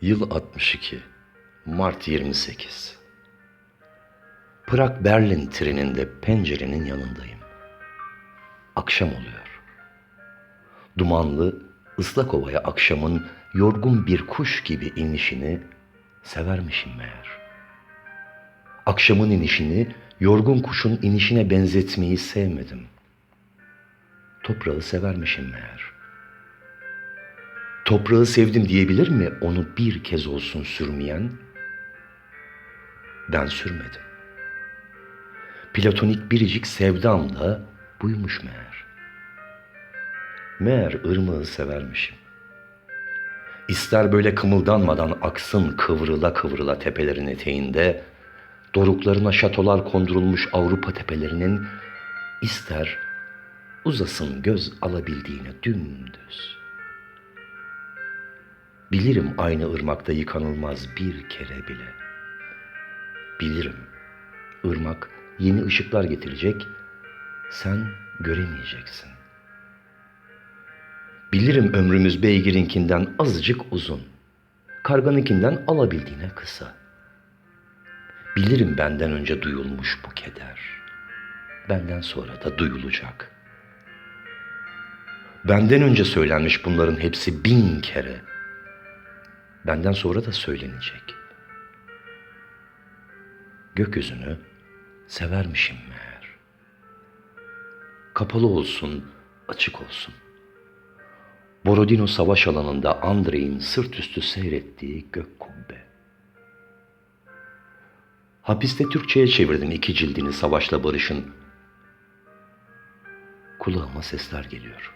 Yıl 62, Mart 28. Prag-Berlin treninde pencerenin yanındayım. Akşam oluyor. Dumanlı, ıslak ovaya akşamın yorgun bir kuş gibi inişini severmişim meğer. Akşamın inişini yorgun kuşun inişine benzetmeyi sevmedim. Toprağı severmişim meğer. Toprağı sevdim diyebilir mi onu bir kez olsun sürmeyen? Ben sürmedim. Platonik biricik sevdam da buymuş meğer. Meğer ırmağı severmişim. İster böyle kımıldanmadan aksın kıvrıla kıvrıla tepelerin eteğinde, doruklarına şatolar kondurulmuş Avrupa tepelerinin, ister uzasın göz alabildiğine dümdüz. Bilirim aynı ırmakta yıkanılmaz bir kere bile. Bilirim ırmak yeni ışıklar getirecek, sen göremeyeceksin. Bilirim ömrümüz beygirinkinden azıcık uzun, karganınkinden alabildiğine kısa. Bilirim benden önce duyulmuş bu keder, benden sonra da duyulacak. Benden önce söylenmiş bunların hepsi bin kere, benden sonra da söylenecek. Gökyüzünü severmişim meğer. Kapalı olsun, açık olsun. Borodino savaş alanında Andrei'in sırt üstü seyrettiği gök kubbe. Hapiste Türkçe'ye çevirdim iki cildini Savaşla Barış'ın. Kulağıma sesler geliyor.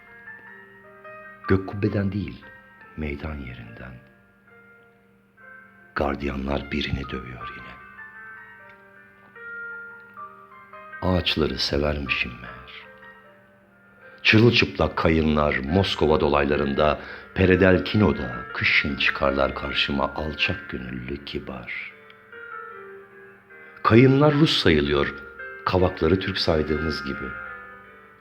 Gök kubbeden değil, meydan yerinden. Gardiyanlar birini dövüyor yine. Ağaçları severmişim meğer. Çırılçıplak kayınlar Moskova dolaylarında, Peredel Kino'da kışın çıkarlar karşıma alçak gönüllü kibar. Kayınlar Rus sayılıyor, kavakları Türk saydığımız gibi.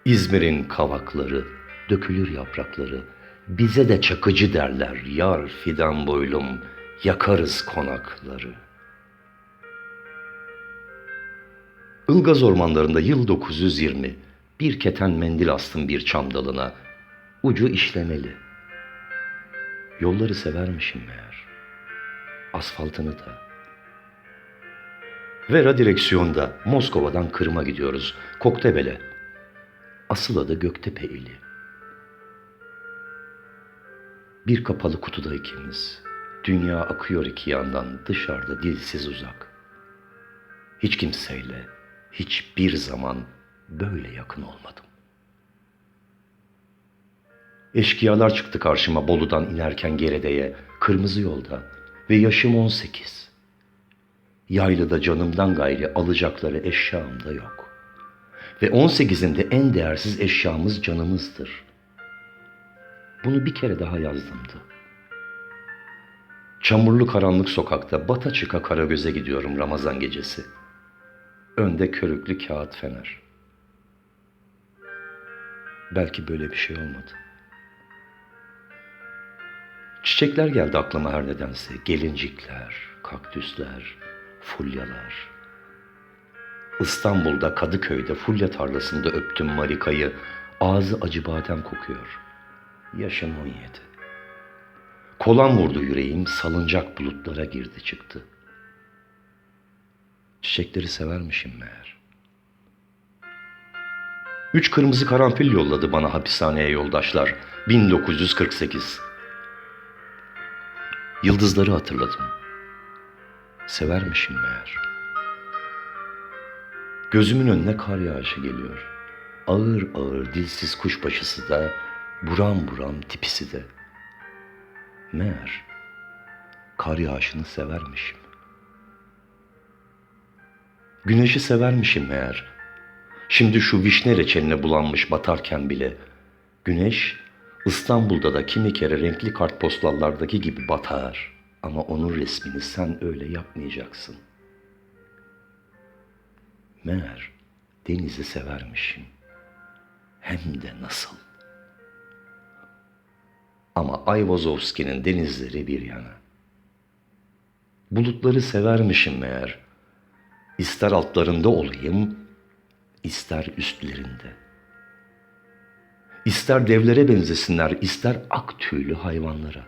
İzmir'in kavakları, dökülür yaprakları, bize de çakıcı derler yar fidan boylum, yakarız konakları. Ilgaz ormanlarında yıl 920 bir keten mendil astım bir çam dalına. Ucu işlemeli. Yolları severmişim meğer. Asfaltını da. Vera direksiyonda Moskova'dan Kırım'a gidiyoruz. Koktebel'e. Asıl adı Göktepe ili. Bir kapalı kutuda ikimiz. Dünya akıyor iki yandan dışarıda dilsiz uzak. Hiç kimseyle hiçbir zaman böyle yakın olmadım. Eşkıyalar çıktı karşıma Bolu'dan inerken Gerede'ye, kırmızı yolda ve yaşım 18. Yaylıda canımdan gayri alacakları eşyam da yok. Ve 18'inde en değersiz eşyamız canımızdır. Bunu bir kere daha yazdımdı. Çamurlu karanlık sokakta bata çıka Karagöz'e gidiyorum Ramazan gecesi. Önde körüklü kağıt fener. Belki böyle bir şey olmadı. Çiçekler geldi aklıma her nedense. Gelincikler, kaktüsler, fulyalar. İstanbul'da Kadıköy'de fulya tarlasında öptüm Marika'yı. Ağzı acı badem kokuyor. Yaşım 17. Kolan vurdu yüreğim, salıncak bulutlara girdi çıktı. Çiçekleri severmişim meğer. Üç kırmızı karanfil yolladı bana hapishaneye yoldaşlar. 1948. Yıldızları hatırladım. Severmişim meğer. Gözümün önüne kar yağışı geliyor. Ağır ağır dilsiz kuşbaşısı da, buram buram tipisi de. Meğer kar yağışını severmişim. Güneşi severmişim meğer. Şimdi şu vişne reçeline bulanmış batarken bile güneş İstanbul'da da kimi kere renkli kartpostallardaki gibi batar. Ama onun resmini sen öyle yapmayacaksın. Meğer denizi severmişim. Hem de nasıl. Ama Ayvazovski'nin denizleri bir yana. Bulutları severmişim meğer. İster altlarında olayım, ister üstlerinde. İster devlere benzesinler, ister ak tüylü hayvanlara.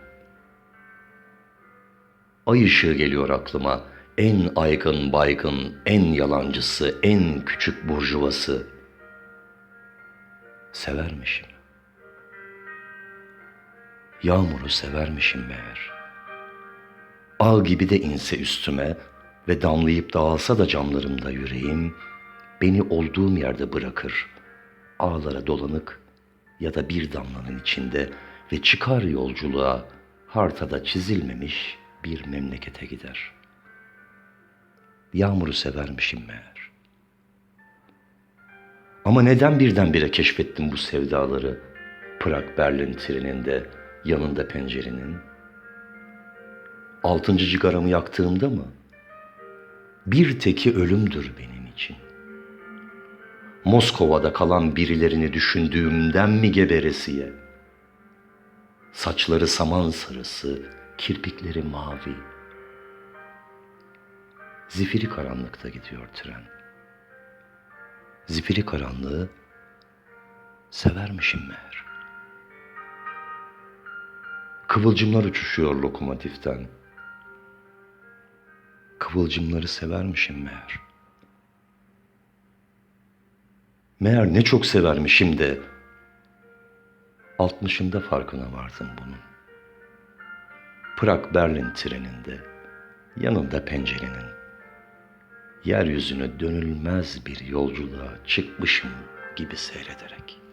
Ay ışığı geliyor aklıma. En aygın baygın, en yalancısı, en küçük burjuvası. Severmişim. Yağmuru severmişim meğer. Ağ gibi de inse üstüme ve damlayıp dağılsa da camlarımda yüreğim, beni olduğum yerde bırakır. Ağlara dolanık ya da bir damlanın içinde ve çıkar yolculuğa hartada çizilmemiş bir memlekete gider. Yağmuru severmişim meğer. Ama neden birdenbire keşfettim bu sevdaları? Prag Berlin treninde, yanında pencerenin. Altıncı cigaramı yaktığımda mı? Bir teki ölümdür benim için. Moskova'da kalan birilerini düşündüğümden mi geberesiye? Saçları saman sarısı, kirpikleri mavi. Zifiri karanlıkta gidiyor tren. Zifiri karanlığı severmişim meğer. Kıvılcımlar uçuşuyor lokomotiften. Kıvılcımları severmişim meğer. Meğer ne çok severmişim de altmışında farkına vardım bunun. Prag Berlin treninde yanında pencerenin yeryüzüne dönülmez bir yolculuğa çıkmışım gibi seyrederek.